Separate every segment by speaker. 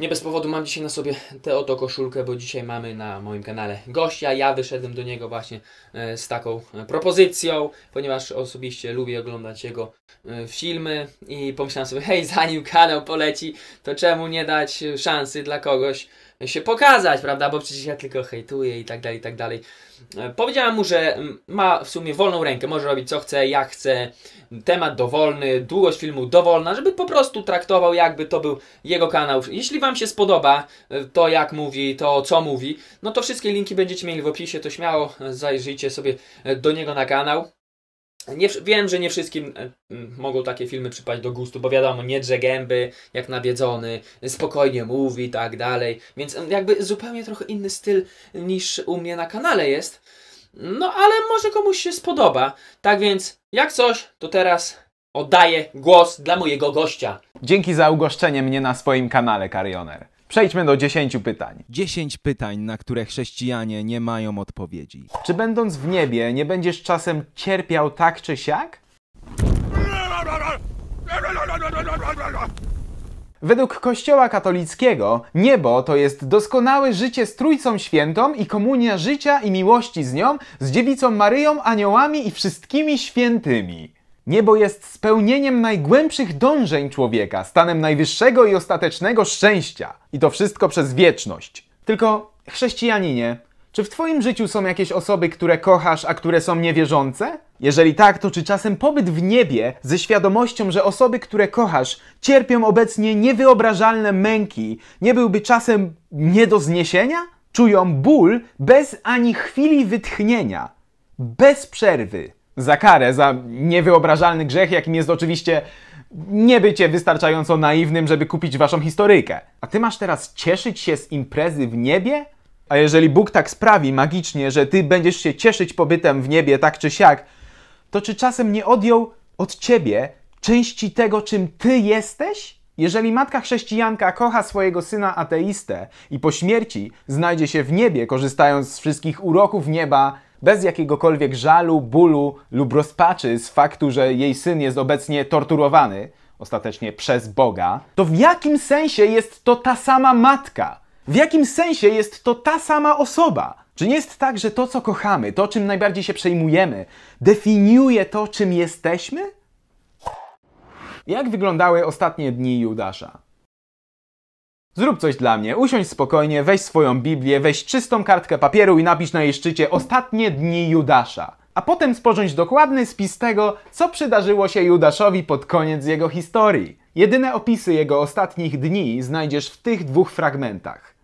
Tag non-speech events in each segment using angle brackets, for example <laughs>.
Speaker 1: Nie bez powodu mam dzisiaj na sobie tę oto koszulkę, bo dzisiaj mamy na moim kanale gościa. Ja wyszedłem do niego właśnie e, z taką e, propozycją, ponieważ osobiście lubię oglądać jego e, filmy i pomyślałem sobie, hej, zanim kanał poleci, to czemu nie dać szansy dla kogoś się pokazać, prawda? Bo przecież ja tylko hejtuję i tak dalej, i tak dalej. E, Powiedziałem mu, że mm, ma w sumie wolną rękę, może robić co chce, jak chce, temat dowolny, długość filmu dowolna, żeby po prostu traktował jakby to był jego kanał. Jeśli Wam się spodoba e, to jak mówi, to co mówi, no to wszystkie linki będziecie mieli w opisie, to śmiało zajrzyjcie sobie e, do niego na kanał. Nie, wiem, że nie wszystkim e, mogą takie filmy przypaść do gustu, bo wiadomo, nie drze gęby, jak nawiedzony, spokojnie mówi i tak dalej, więc jakby zupełnie trochę inny styl niż u mnie na kanale jest. No, ale może komuś się spodoba. Tak więc, jak coś, to teraz oddaję głos dla mojego gościa.
Speaker 2: Dzięki za ugoszczenie mnie na swoim kanale, Karioner. Przejdźmy do 10 pytań.
Speaker 3: 10 pytań, na które chrześcijanie nie mają odpowiedzi.
Speaker 2: Czy będąc w niebie, nie będziesz czasem cierpiał tak czy siak? Według Kościoła katolickiego niebo to jest doskonałe życie z Trójcą Świętą i komunia życia i miłości z nią, z Dziewicą Maryją, aniołami i wszystkimi świętymi. Niebo jest spełnieniem najgłębszych dążeń człowieka, stanem najwyższego i ostatecznego szczęścia. I to wszystko przez wieczność. Tylko chrześcijaninie, czy w Twoim życiu są jakieś osoby, które kochasz, a które są niewierzące? Jeżeli tak, to czy czasem pobyt w niebie ze świadomością, że osoby, które kochasz, cierpią obecnie niewyobrażalne męki, nie byłby czasem nie do zniesienia? Czują ból bez ani chwili wytchnienia, bez przerwy. Za karę, za niewyobrażalny grzech, jakim jest oczywiście nie bycie wystarczająco naiwnym, żeby kupić waszą historyjkę. A ty masz teraz cieszyć się z imprezy w niebie? A jeżeli Bóg tak sprawi magicznie, że ty będziesz się cieszyć pobytem w niebie tak czy siak, to czy czasem nie odjął od ciebie części tego, czym ty jesteś? Jeżeli matka chrześcijanka kocha swojego syna ateistę i po śmierci znajdzie się w niebie, korzystając z wszystkich uroków nieba, bez jakiegokolwiek żalu, bólu lub rozpaczy z faktu, że jej syn jest obecnie torturowany, ostatecznie przez Boga, to w jakim sensie jest to ta sama matka? W jakim sensie jest to ta sama osoba? Czy nie jest tak, że to, co kochamy, to, czym najbardziej się przejmujemy, definiuje to, czym jesteśmy? Jak wyglądały ostatnie dni Judasza? Zrób coś dla mnie, usiądź spokojnie, weź swoją Biblię, weź czystą kartkę papieru i napisz na jej szczycie Ostatnie dni Judasza. A potem sporządź dokładny spis tego, co przydarzyło się Judaszowi pod koniec jego historii. Jedyne opisy jego ostatnich dni znajdziesz w tych dwóch fragmentach.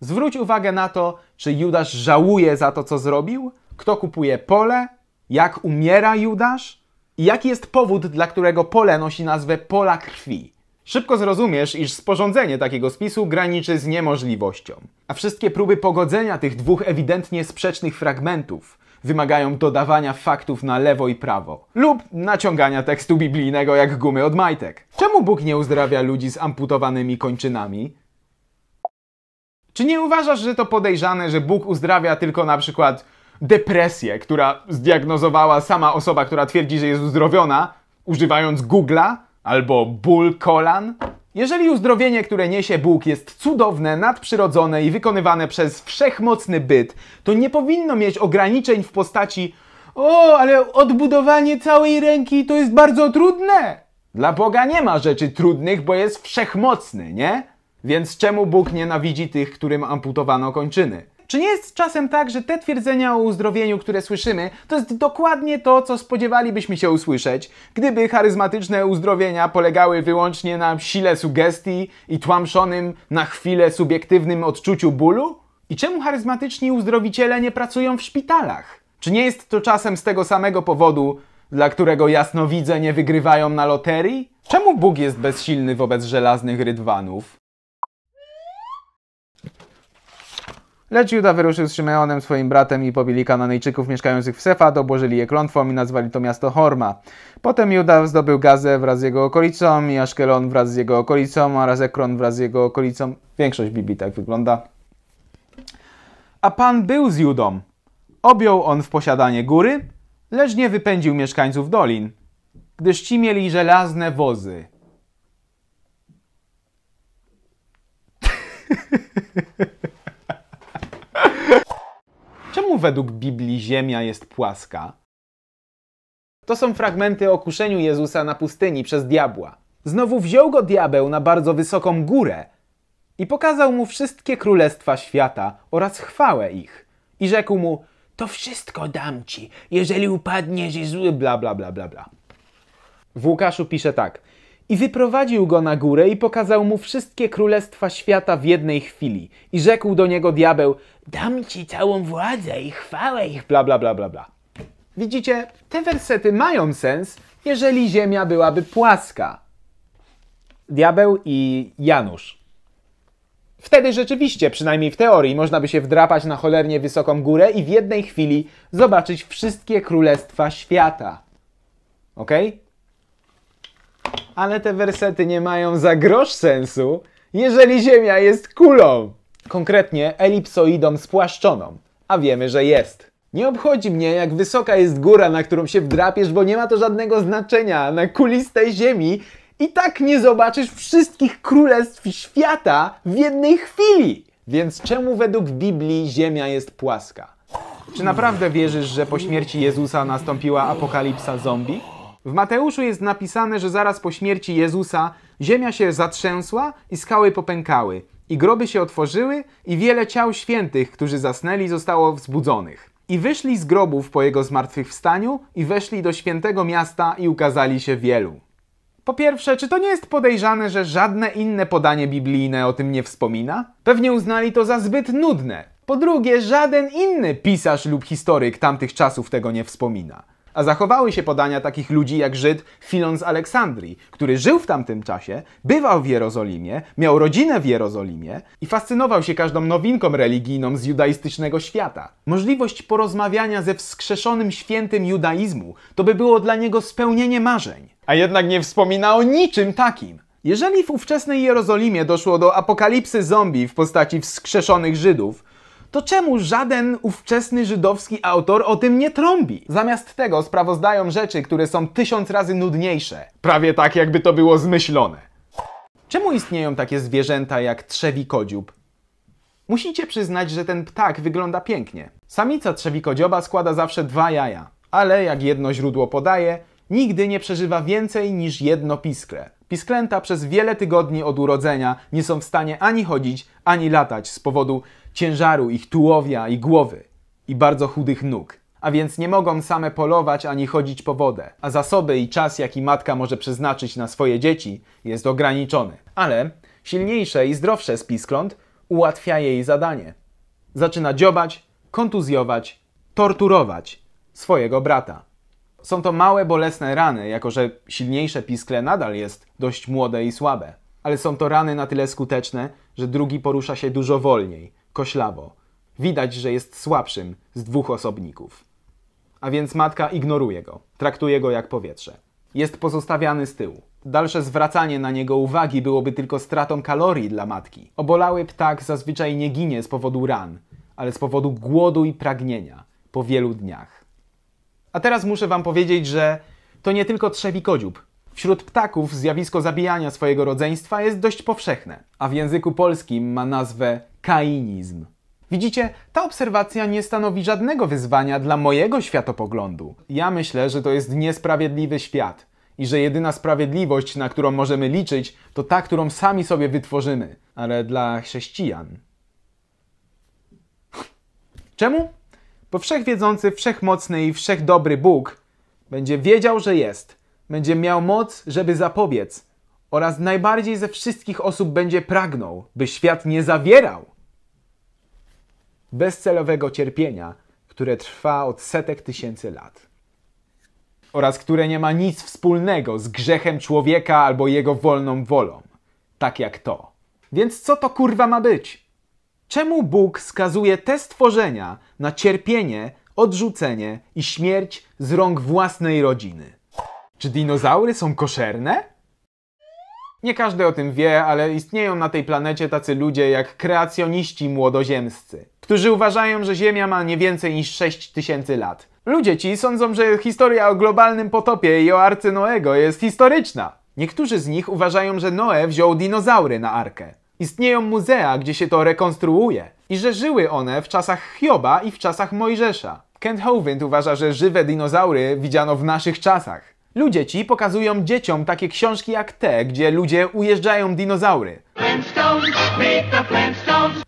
Speaker 2: Zwróć uwagę na to, czy Judasz żałuje za to, co zrobił, kto kupuje pole, jak umiera Judasz i jaki jest powód, dla którego pole nosi nazwę pola krwi. Szybko zrozumiesz, iż sporządzenie takiego spisu graniczy z niemożliwością. A wszystkie próby pogodzenia tych dwóch ewidentnie sprzecznych fragmentów wymagają dodawania faktów na lewo i prawo lub naciągania tekstu biblijnego jak gumy od majtek. Czemu Bóg nie uzdrawia ludzi z amputowanymi kończynami? Czy nie uważasz, że to podejrzane, że Bóg uzdrawia tylko na przykład depresję, która zdiagnozowała sama osoba, która twierdzi, że jest uzdrowiona, używając Google'a, albo ból kolan? Jeżeli uzdrowienie, które niesie Bóg, jest cudowne, nadprzyrodzone i wykonywane przez wszechmocny byt, to nie powinno mieć ograniczeń w postaci o, ale odbudowanie całej ręki to jest bardzo trudne. Dla Boga nie ma rzeczy trudnych, bo jest wszechmocny, nie? Więc czemu Bóg nienawidzi tych, którym amputowano kończyny? Czy nie jest czasem tak, że te twierdzenia o uzdrowieniu, które słyszymy, to jest dokładnie to, co spodziewalibyśmy się usłyszeć, gdyby charyzmatyczne uzdrowienia polegały wyłącznie na sile sugestii i tłamszonym na chwilę subiektywnym odczuciu bólu? I czemu charyzmatyczni uzdrowiciele nie pracują w szpitalach? Czy nie jest to czasem z tego samego powodu, dla którego jasnowidze nie wygrywają na loterii? Czemu Bóg jest bezsilny wobec żelaznych rydwanów? Lecz Juda wyruszył z Szymeonem, swoim bratem i pobili Kananejczyków mieszkających w Sefad, obłożyli je klątwą i nazwali to miasto Horma. Potem Juda zdobył Gazę wraz z jego okolicą i Aszkelon wraz z jego okolicą oraz Ekron wraz z jego okolicą. Większość Biblii tak wygląda. A Pan był z Judą. Objął on w posiadanie góry, lecz nie wypędził mieszkańców dolin, gdyż ci mieli żelazne wozy. <laughs> Czemu według Biblii Ziemia jest płaska? To są fragmenty o kuszeniu Jezusa na pustyni przez diabła. Znowu wziął go diabeł na bardzo wysoką górę i pokazał mu wszystkie królestwa świata oraz chwałę ich. I rzekł mu, to wszystko dam ci, jeżeli upadniesz i zły bla bla bla bla bla. W Łukaszu pisze tak. I wyprowadził go na górę i pokazał mu wszystkie królestwa świata w jednej chwili. I rzekł do niego diabeł, dam ci całą władzę i chwałę ich, bla bla bla bla bla. Widzicie, te wersety mają sens, jeżeli ziemia byłaby płaska. Diabeł i Janusz. Wtedy rzeczywiście, przynajmniej w teorii, można by się wdrapać na cholernie wysoką górę i w jednej chwili zobaczyć wszystkie królestwa świata. Ok? Ale te wersety nie mają za grosz sensu, jeżeli Ziemia jest kulą. Konkretnie elipsoidą spłaszczoną. A wiemy, że jest. Nie obchodzi mnie, jak wysoka jest góra, na którą się wdrapiesz, bo nie ma to żadnego znaczenia. Na kulistej Ziemi i tak nie zobaczysz wszystkich królestw świata w jednej chwili. Więc czemu według Biblii Ziemia jest płaska? Czy naprawdę wierzysz, że po śmierci Jezusa nastąpiła apokalipsa zombie? W Mateuszu jest napisane, że zaraz po śmierci Jezusa ziemia się zatrzęsła i skały popękały, i groby się otworzyły, i wiele ciał świętych, którzy zasnęli, zostało wzbudzonych. I wyszli z grobów po jego zmartwychwstaniu, i weszli do świętego miasta i ukazali się wielu. Po pierwsze, czy to nie jest podejrzane, że żadne inne podanie biblijne o tym nie wspomina? Pewnie uznali to za zbyt nudne. Po drugie, żaden inny pisarz lub historyk tamtych czasów tego nie wspomina. A zachowały się podania takich ludzi jak Żyd Filon z Aleksandrii, który żył w tamtym czasie, bywał w Jerozolimie, miał rodzinę w Jerozolimie i fascynował się każdą nowinką religijną z judaistycznego świata. Możliwość porozmawiania ze wskrzeszonym świętym judaizmu to by było dla niego spełnienie marzeń. A jednak nie wspomina o niczym takim. Jeżeli w ówczesnej Jerozolimie doszło do apokalipsy zombie w postaci wskrzeszonych Żydów, to czemu żaden ówczesny żydowski autor o tym nie trąbi? Zamiast tego sprawozdają rzeczy, które są tysiąc razy nudniejsze. Prawie tak, jakby to było zmyślone. Czemu istnieją takie zwierzęta jak trzewikodziób? Musicie przyznać, że ten ptak wygląda pięknie. Samica trzewikodzioba składa zawsze dwa jaja, ale jak jedno źródło podaje, nigdy nie przeżywa więcej niż jedno piskle. Pisklęta przez wiele tygodni od urodzenia nie są w stanie ani chodzić, ani latać z powodu ciężaru ich tułowia i głowy i bardzo chudych nóg. A więc nie mogą same polować ani chodzić po wodę, a zasoby i czas, jaki matka może przeznaczyć na swoje dzieci, jest ograniczony. Ale silniejsze i zdrowsze z piskląt ułatwia jej zadanie. Zaczyna dziobać, kontuzjować, torturować swojego brata. Są to małe, bolesne rany, jako że silniejsze piskle nadal jest dość młode i słabe. Ale są to rany na tyle skuteczne, że drugi porusza się dużo wolniej, koślawo. Widać, że jest słabszym z dwóch osobników. A więc matka ignoruje go, traktuje go jak powietrze. Jest pozostawiany z tyłu. Dalsze zwracanie na niego uwagi byłoby tylko stratą kalorii dla matki. Obolały ptak zazwyczaj nie ginie z powodu ran, ale z powodu głodu i pragnienia po wielu dniach. A teraz muszę Wam powiedzieć, że to nie tylko trzewikodziób. Wśród ptaków zjawisko zabijania swojego rodzeństwa jest dość powszechne, a w języku polskim ma nazwę kainizm. Widzicie, ta obserwacja nie stanowi żadnego wyzwania dla mojego światopoglądu. Ja myślę, że to jest niesprawiedliwy świat i że jedyna sprawiedliwość, na którą możemy liczyć, to ta, którą sami sobie wytworzymy. Ale dla chrześcijan. Czemu? Bo wszechwiedzący, wszechmocny i wszechdobry Bóg będzie wiedział, że jest, będzie miał moc, żeby zapobiec, oraz najbardziej ze wszystkich osób będzie pragnął, by świat nie zawierał bezcelowego cierpienia, które trwa od setek tysięcy lat. Oraz które nie ma nic wspólnego z grzechem człowieka albo jego wolną wolą, tak jak to. Więc co to kurwa ma być? Czemu Bóg skazuje te stworzenia na cierpienie, odrzucenie i śmierć z rąk własnej rodziny? Czy dinozaury są koszerne? Nie każdy o tym wie, ale istnieją na tej planecie tacy ludzie jak kreacjoniści młodoziemscy, którzy uważają, że Ziemia ma nie więcej niż 6 tysięcy lat. Ludzie ci sądzą, że historia o globalnym potopie i o arce Noego jest historyczna. Niektórzy z nich uważają, że Noe wziął dinozaury na arkę. Istnieją muzea, gdzie się to rekonstruuje i że żyły one w czasach Hioba i w czasach Mojżesza. Kent Hovind uważa, że żywe dinozaury widziano w naszych czasach. Ludzie ci pokazują dzieciom takie książki jak te, gdzie ludzie ujeżdżają dinozaury.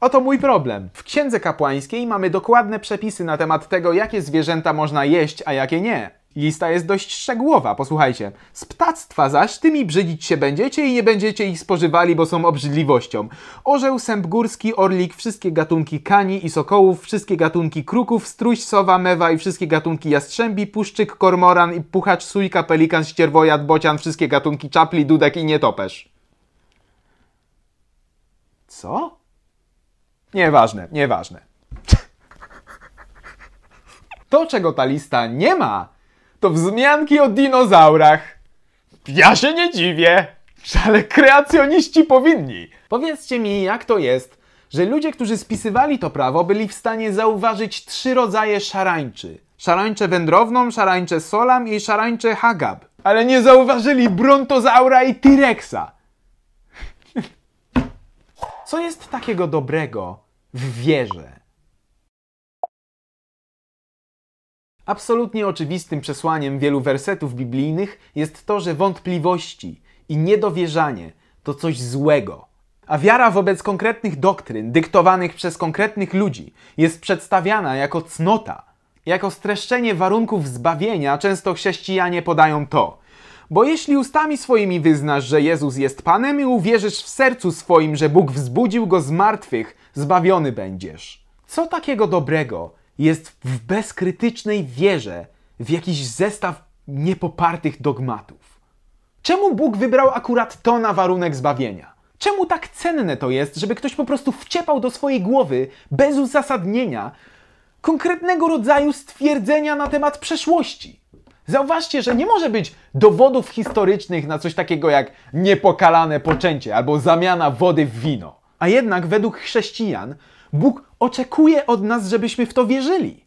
Speaker 2: Oto mój problem. W księdze kapłańskiej mamy dokładne przepisy na temat tego, jakie zwierzęta można jeść, a jakie nie. Lista jest dość szczegółowa, posłuchajcie. Z ptactwa zaś tymi brzydzić się będziecie i nie będziecie ich spożywali, bo są obrzydliwością. Orzeł, sęp górski, orlik, wszystkie gatunki kani i sokołów, wszystkie gatunki kruków, struś, sowa, mewa i wszystkie gatunki jastrzębi, puszczyk, kormoran i puchacz, sójka, pelikan, ścierwojad, bocian, wszystkie gatunki czapli, dudek i nietoperz. Co? Nieważne, nieważne. To, czego ta lista nie ma, to wzmianki o dinozaurach. Ja się nie dziwię, ale kreacjoniści powinni. Powiedzcie mi, jak to jest, że ludzie, którzy spisywali to prawo, byli w stanie zauważyć trzy rodzaje szarańczy. Szarańczę wędrowną, szarańczę solam i szarańczę hagab. Ale nie zauważyli brontozaura i T-rexa. Co jest takiego dobrego w wierze? Absolutnie oczywistym przesłaniem wielu wersetów biblijnych jest to, że wątpliwości i niedowierzanie to coś złego. A wiara wobec konkretnych doktryn dyktowanych przez konkretnych ludzi jest przedstawiana jako cnota. Jako streszczenie warunków zbawienia często chrześcijanie podają to. Bo jeśli ustami swoimi wyznasz, że Jezus jest Panem i uwierzysz w sercu swoim, że Bóg wzbudził go z martwych, zbawiony będziesz. Co takiego dobrego jest w bezkrytycznej wierze w jakiś zestaw niepopartych dogmatów? Czemu Bóg wybrał akurat to na warunek zbawienia? Czemu tak cenne to jest, żeby ktoś po prostu wciepał do swojej głowy bez uzasadnienia konkretnego rodzaju stwierdzenia na temat przeszłości? Zauważcie, że nie może być dowodów historycznych na coś takiego jak niepokalane poczęcie albo zamiana wody w wino. A jednak według chrześcijan Bóg oczekuje od nas, żebyśmy w to wierzyli.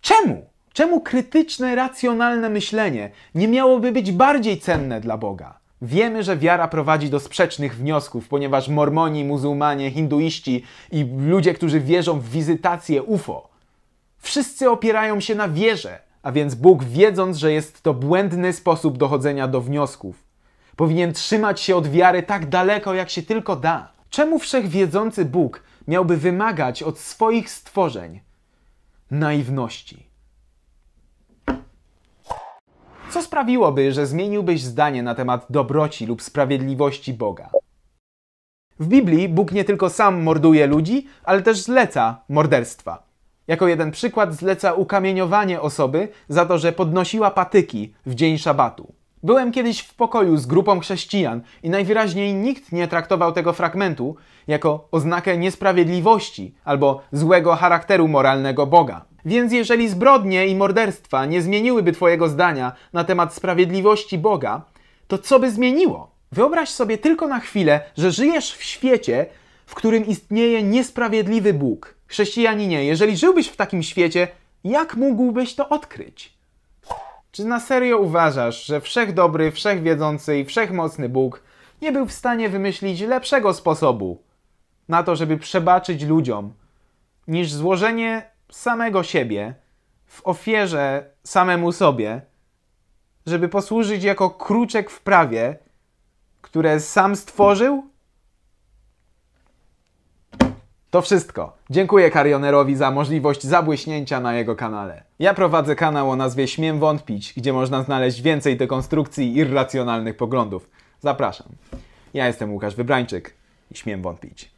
Speaker 2: Czemu? Czemu krytyczne, racjonalne myślenie nie miałoby być bardziej cenne dla Boga? Wiemy, że wiara prowadzi do sprzecznych wniosków, ponieważ mormoni, muzułmanie, hinduiści i ludzie, którzy wierzą w wizytację UFO, wszyscy opierają się na wierze, a więc Bóg, wiedząc, że jest to błędny sposób dochodzenia do wniosków, powinien trzymać się od wiary tak daleko, jak się tylko da. Czemu wszechwiedzący Bóg miałby wymagać od swoich stworzeń naiwności? Co sprawiłoby, że zmieniłbyś zdanie na temat dobroci lub sprawiedliwości Boga? W Biblii Bóg nie tylko sam morduje ludzi, ale też zleca morderstwa. Jako jeden przykład zleca ukamieniowanie osoby za to, że podnosiła patyki w dzień szabatu. Byłem kiedyś w pokoju z grupą chrześcijan i najwyraźniej nikt nie traktował tego fragmentu jako oznakę niesprawiedliwości albo złego charakteru moralnego Boga. Więc jeżeli zbrodnie i morderstwa nie zmieniłyby Twojego zdania na temat sprawiedliwości Boga, to co by zmieniło? Wyobraź sobie tylko na chwilę, że żyjesz w świecie, w którym istnieje niesprawiedliwy Bóg. Chrześcijaninie, jeżeli żyłbyś w takim świecie, jak mógłbyś to odkryć? Czy na serio uważasz, że wszechdobry, wszechwiedzący i wszechmocny Bóg nie był w stanie wymyślić lepszego sposobu na to, żeby przebaczyć ludziom, niż złożenie samego siebie w ofierze samemu sobie, żeby posłużyć jako kruczek w prawie, które sam stworzył? To wszystko. Dziękuję Karionerowi za możliwość zabłyśnięcia na jego kanale. Ja prowadzę kanał o nazwie Śmiem Wątpić, gdzie można znaleźć więcej dekonstrukcji irracjonalnych poglądów. Zapraszam. Ja jestem Łukasz Wybrańczyk i śmiem wątpić.